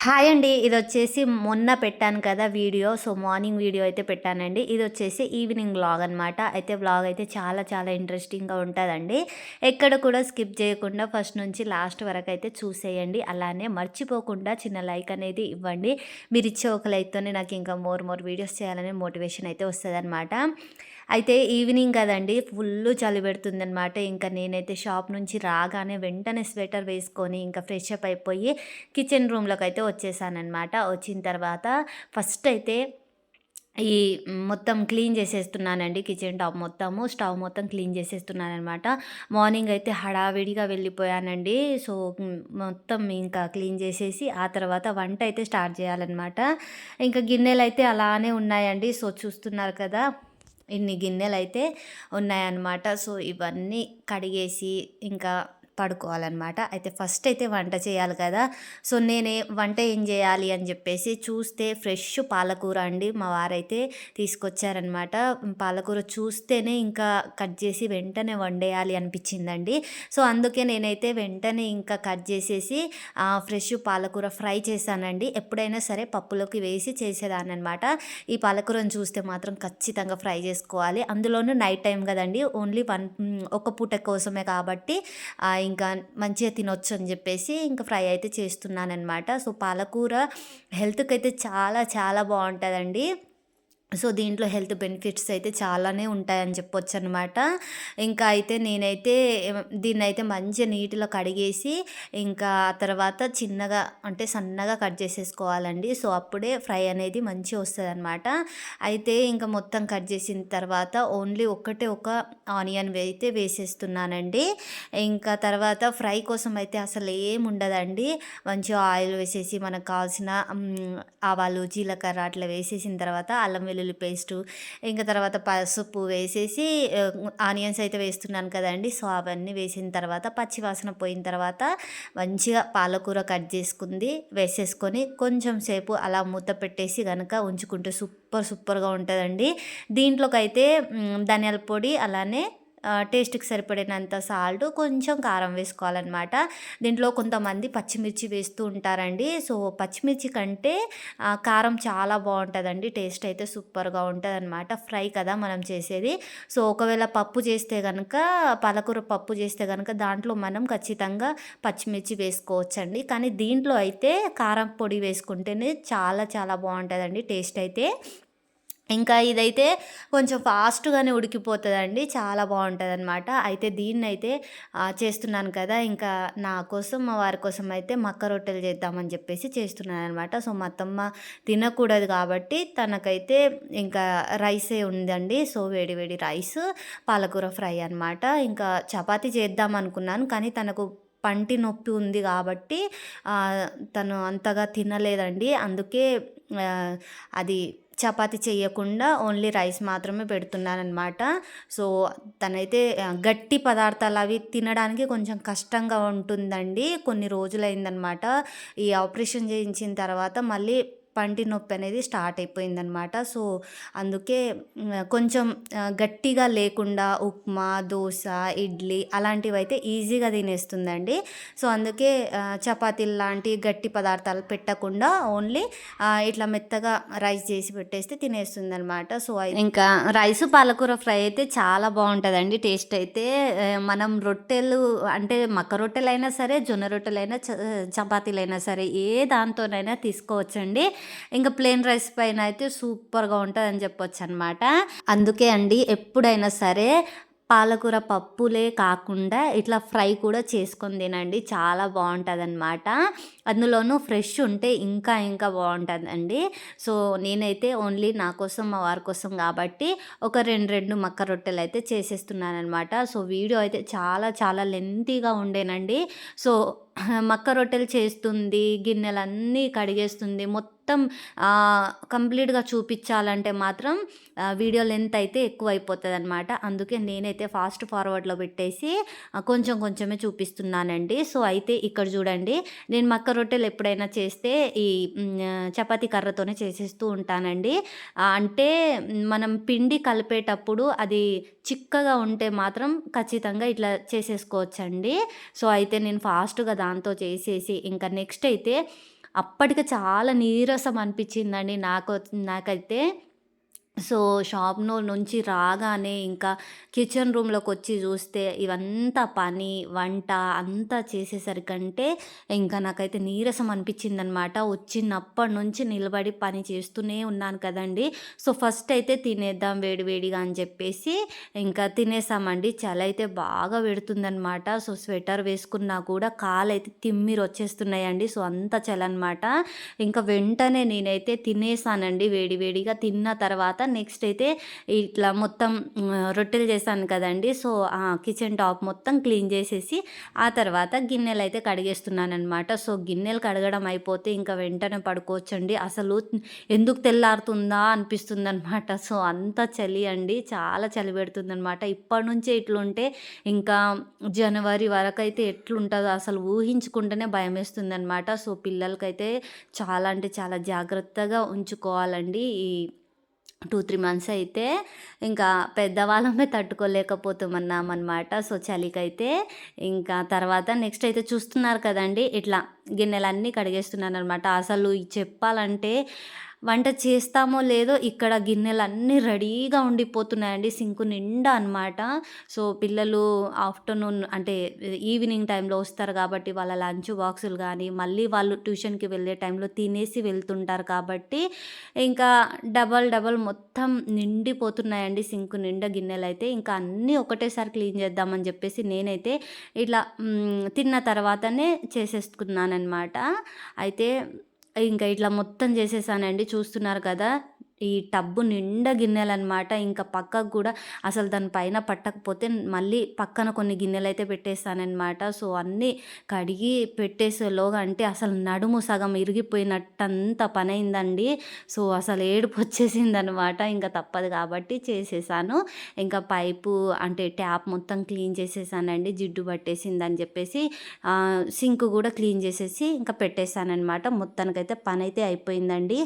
Hi అండి. ఇది వచ్చేసి మొన్న పెట్టాను కదా వీడియో. సో, మార్నింగ్ వీడియో అయితే పెట్టానండి. ఇది వచ్చేసి ఈవినింగ్ వ్లాగ్ అనమాట. అయితే వ్లాగ్ అయితే చాలా చాలా ఇంట్రెస్టింగ్‌గా ఉంటదండి. ఎక్కడ కూడా స్కిప్ చేయకుండా ఫస్ట్ నుంచి లాస్ట్ వరకు అయితే చూసేయండి. అలానే మర్చిపోకుండా చిన్న లైక్ అనేది ఇవ్వండి. మీరిచ్చే ఒక లైక్‌తోనే నాకు ఇంకా మోర్ మోర్ వీడియోస్ చేయాలనే మోటివేషన్ అయితే వస్తుంది అయితే ఈవినింగ్ కదండీ! ఫుల్ చలి పెడుతుందనమాట. ఇంకా నేనైతే షాప్ నుంచి రాగానే వెంటనే స్వెటర్ వేసుకొని ఇంకా ఫ్రెష్ అప్ అయిపోయి కిచెన్ రూమ్లోకి అయితే వచ్చేసానమాట వచ్చిన తర్వాత ఫస్ట్ అయితే ఈ మొత్తం క్లీన్ చేసేస్తున్నానండి. కిచెన్ టాప్ మొత్తము. స్టవ్ మొత్తం క్లీన్ చేసేస్తున్నాననమాట. మార్నింగ్ అయితే హడావిడిగా వెళ్ళిపోయానండి. సో, మొత్తం ఇంకా క్లీన్ చేసేసి ఆ తర్వాత వంట అయితే స్టార్ట్ చేయాలనమాట. ఇంకా గిన్నెలు అయితే అలానే ఉన్నాయండి. సో, చూస్తున్నారు కదా! ఇన్ని గిన్నెలు అయితే ఉన్నాయన్నమాట. సో, ఇవన్నీ కడిగేసి ఇంకా పడుకోవాలన్నమాట. అయితే ఫస్ట్ అయితే వంట చేయాలి కదా! సో, నేనే వంట ఏం చేయాలి అని చెప్పేసి చూస్తే ఫ్రెష్ పాలకూర అండి మా వారైతే తీసుకొచ్చారనమాట. పాలకూర చూస్తేనే ఇంకా కట్ చేసి వెంటనే వండేయాలి అనిపించిందండి. సో, అందుకే నేనైతే వెంటనే ఇంకా కట్ చేసేసి ఫ్రెష్ పాలకూర ఫ్రై చేశానండి. ఎప్పుడైనా సరే పప్పులోకి వేసి చేసేదాన్ననమాట. ఈ పాలకూరను చూస్తే మాత్రం ఖచ్చితంగా ఫ్రై చేసుకోవాలి. అందులోనూ నైట్ టైం కదండి ఓన్లీ వన్ ఒక పూట కోసమే కాబట్టి ఇంకా మంచిగా తినొచ్చు అని చెప్పేసి ఇంకా ఫ్రై అయితే చేస్తున్నాననమాట సో పాలకూర హెల్త్కి అయితే చాలా చాలా బాగుంటుందండి. సో దీంట్లో హెల్త్ బెనిఫిట్స్ అయితే చాలానే ఉంటాయని చెప్పొచ్చు అనమాట ఇంకా అయితే నేనైతే దీన్ని అయితే మంచిగా నీటిలో కడిగేసి ఇంకా తర్వాత చిన్నగా అంటే సన్నగా కట్ చేసేసుకోవాలండి. సో అప్పుడే ఫ్రై అనేది మంచిగా వస్తుంది అనమాట అయితే ఇంకా మొత్తం కట్ చేసిన తర్వాత ఓన్లీ ఒక్కటే ఒక ఆనియన్ అయితే వేసేస్తున్నానండి. ఇంకా తర్వాత ఫ్రై కోసం అయితే అసలు ఏం ఉండదండి. మంచిగా ఆయిల్ వేసేసి మనకు కావాల్సిన ఆవాలు జీలకర్ర అట్లా వేసేసిన తర్వాత అల్లం వెల్లుల్లి పేస్టు ఇంకా తర్వాత పసుపు వేసేసి ఆనియన్స్ అయితే వేస్తున్నాను కదండి. సో అవన్నీ వేసిన తర్వాత పచ్చి వాసన పోయిన తర్వాత మంచిగా పాలకూర కట్ చేసుకుంది వేసేసుకొని కొంచెం సేపు అలా మూత పెట్టేసి కనుక ఉంచుకుంటే సూపర్ సూపర్గా ఉంటుందండి. దీంట్లోకి అయితే ధనియాల పొడి అలానే టేస్ట్కి సరిపడినంత సాల్ట్ కొంచెం కారం వేసుకోవాలన్నమాట. దీంట్లో కొంతమంది పచ్చిమిర్చి వేస్తూ ఉంటారండి. సో పచ్చిమిర్చి కంటే కారం చాలా బాగుంటుందండి. టేస్ట్ అయితే సూపర్గా ఉంటుంది అనమాట ఫ్రై కదా మనం చేసేది. సో ఒకవేళ పప్పు చేస్తే కనుక పాలకూర పప్పు చేస్తే కనుక దాంట్లో మనం ఖచ్చితంగా పచ్చిమిర్చి వేసుకోవచ్చండి. కానీ దీంట్లో అయితే కారం పొడి వేసుకుంటేనే చాలా చాలా బాగుంటుందండి టేస్ట్ అయితే. ఇంకా ఇదైతే కొంచెం ఫాస్ట్గానే ఉడికిపోతుందండి. చాలా బాగుంటుంది అనమాట అయితే దీన్ని అయితే చేస్తున్నాను కదా! ఇంకా నా కోసం మా వారి కోసం అయితే మక్క రొట్టెలు చేద్దామని చెప్పేసి చేస్తున్నాను అనమాట సో మా అత్తమ్మ తినకూడదు కాబట్టి తనకైతే ఇంకా రైసే ఉందండి. సో వేడి వేడి రైస్ పాలకూర ఫ్రై అనమాట ఇంకా చపాతీ చేద్దాం అనుకున్నాను కానీ తనకు పంటి నొప్పి ఉంది కాబట్టి తను అంతగా తినలేదండి. అందుకే అది చపాతి చేయకుండా ఓన్లీ రైస్ మాత్రమే పెడుతున్నానమాట సో తనైతే గట్టి పదార్థాలు అవి తినడానికి కొంచెం కష్టంగా ఉంటుందండి. కొన్ని రోజులైందనమాట ఈ ఆపరేషన్ చేయించిన తర్వాత మళ్ళీ పంటి నొప్పి అనేది స్టార్ట్ అయిపోయిందనమాట. సో అందుకే కొంచెం గట్టిగా లేకుండా ఉప్మా దోశ ఇడ్లీ అలాంటివి అయితే ఈజీగా తినేస్తుందండి. సో అందుకే చపాతీలు లాంటి గట్టి పదార్థాలు పెట్టకుండా ఓన్లీ ఇట్లా మెత్తగా రైస్ చేసి పెట్టేస్తే తినేస్తుంది అనమాట సో ఇంకా రైస్ పాలకూర ఫ్రై అయితే చాలా బాగుంటుందండి. టేస్ట్ అయితే మనం రొట్టెలు అంటే మక్క రొట్టెలైనా సరే జొన్న రొట్టెలైనా చపాతీలైనా సరే ఏ దాంతోనైనా తీసుకోవచ్చండి. ఇంకా ప్లెయిన్ రైస్ పైన అయితే సూపర్గా ఉంటుంది అని చెప్పొచ్చు అనమాట అందుకే అండి ఎప్పుడైనా సరే పాలకూర పప్పులే కాకుండా ఇట్లా ఫ్రై కూడా చేసుకొని తినండి. చాలా బాగుంటుంది అనమాట అందులోనూ ఫ్రెష్ ఉంటే ఇంకా ఇంకా బాగుంటుందండి. సో నేనైతే ఓన్లీ నా కోసం మా వారి కోసం కాబట్టి ఒక రెండు రెండు మక్క రొట్టెలు అయితే చేసేస్తున్నాను అనమాట సో వీడియో అయితే చాలా చాలా లెంతీగా ఉండేనండి. సో మక్క రొట్టెలు చేస్తుంది గిన్నెలన్నీ కడిగేస్తుంది. మొత్తం కంప్లీట్గా చూపించాలంటే మాత్రం వీడియో లెంత్ అయితే ఎక్కువ అయిపోతుంది అనమాట అందుకే నేనైతే ఫాస్ట్ ఫార్వర్డ్లో పెట్టేసి కొంచెం కొంచెమే చూపిస్తున్నానండి. సో అయితే ఇక్కడ చూడండి నేను మక్క రొట్టెలు ఎప్పుడైనా చేస్తే ఈ చపాతి కర్రతోనే చేసేస్తూ ఉంటానండి. అంటే మనం పిండి కలిపేటప్పుడు అది చిక్కగా ఉంటే మాత్రం ఖచ్చితంగా ఇట్లా చేసేసుకోవచ్చండి. సో అయితే నేను ఫాస్ట్గా దాంతో చేసేసి ఇంకా నెక్స్ట్ అయితే అప్పటికి చాలా నీరసం అనిపించిందండి నాకు నాకైతే. సో, షాప్‌లో నుంచి రాగానే ఇంకా కిచెన్ రూమ్లోకి వచ్చి చూస్తే ఇవంతా పని, వంట అంతా చేసేసరికంటే ఇంకా నాకైతే నీరసం అనిపించిందనమాట. వచ్చినప్పటి నుంచి నిలబడి పని చేస్తూనే ఉన్నాను కదండీ! సో, ఫస్ట్ అయితే తినేద్దాం వేడివేడిగా అని చెప్పేసి ఇంకా తినేసామండి. చలైతే బాగా పెడుతుందనమాట. సో, స్వెటర్ వేసుకున్నా కూడా కాళ్ళైతే తిమ్మిరొచ్చేస్తున్నాయండి. సో, అంత చలనమాట. ఇంకా వెంటనే నేనైతే తినేసానండి వేడివేడిగా తిన్న తర్వాత నెక్స్ట్ అయితే ఇట్లా మొత్తం రొట్టెలు చేశాను కదండి సో, ఆ కిచెన్ టాప్ మొత్తం క్లీన్ చేసేసి ఆ తర్వాత గిన్నెలు అయితే కడిగేస్తున్నాను అనమాట సో, గిన్నెలు కడగడం అయిపోతే ఇంకా వెంటనే పడుకోవచ్చండి. అసలు ఎందుకు తెల్లారుతుందా అనిపిస్తుందనమాట. సో, అంత చలి అండి. చాలా చలి పెడుతుందనమాట. ఇప్పటి నుంచే ఇట్లుంటే ఇంకా జనవరి వరకు అయితే ఎట్లుంటుందో అసలు ఊహించుకుంటేనే భయమేస్తుందనమాట. సో, పిల్లలకైతే చాలా అంటే చాలా జాగ్రత్తగా ఉంచుకోవాలండి. ఈ 2, 3 మంత్స్ అయితే ఇంకా పెద్దవాళ్ళమే తట్టుకోలేకపోతున్నామనమాట. సో, చలికైతే ఇంకా తర్వాత నెక్స్ట్ అయితే చూస్తున్నారు కదండీ! ఇట్లా గిన్నెలన్నీ కడిగేస్తున్నాననమాట. అసలు చెప్పాలంటే వంట చేస్తామో లేదో ఇక్కడ గిన్నెలు అన్నీ రెడీగా ఉండిపోతున్నాయండి సింకు నిండా అనమాట. సో, పిల్లలు ఆఫ్టర్‌నూన్ అంటే ఈవినింగ్ టైంలో వస్తారు కాబట్టి వాళ్ళ లంచ్ బాక్సులు కానీ మళ్ళీ వాళ్ళు ట్యూషన్‌కి వెళ్ళే టైంలో తినేసి వెళ్తుంటారు కాబట్టి ఇంకా డబల్ డబల్ మొత్తం నిండిపోతున్నాయండి సింకు నిండా అయితే ఇంకా అన్నీ ఒకటేసారి క్లీన్ చేద్దామని చెప్పేసి నేనైతే ఇట్లా తిన్న తర్వాతనే చేసేసుకున్నాననమాట. అయితే ఇంకా ఇట్లా మొత్తం చేసేసానండి. చూస్తున్నారు కదా! ఈ టబ్బు నిండా గిన్నెలనమాట. ఇంకా పక్కకు కూడా అసలు దాని పైన పట్టకపోతే మళ్ళీ పక్కన కొన్ని గిన్నెలు అయితే పెట్టేస్తానమాట సో, అన్నీ కడిగి పెట్టేసేలోగా అంటే అసలు నడుము సగం ఇరిగిపోయినట్టంత పనైందండి సో, అసలు ఏడుపు వచ్చేసిందనమాట ఇంకా తప్పదు కాబట్టి చేసేసాను. ఇంకా పైపు అంటే ట్యాప్ మొత్తం క్లీన్ చేసేసానండి. జిడ్డు పట్టేసిందని చెప్పేసి సింక్ కూడా క్లీన్ చేసేసి ఇంకా పెట్టేసాననమాట. మొత్తానికైతే పనైతే అయిపోయిందండి.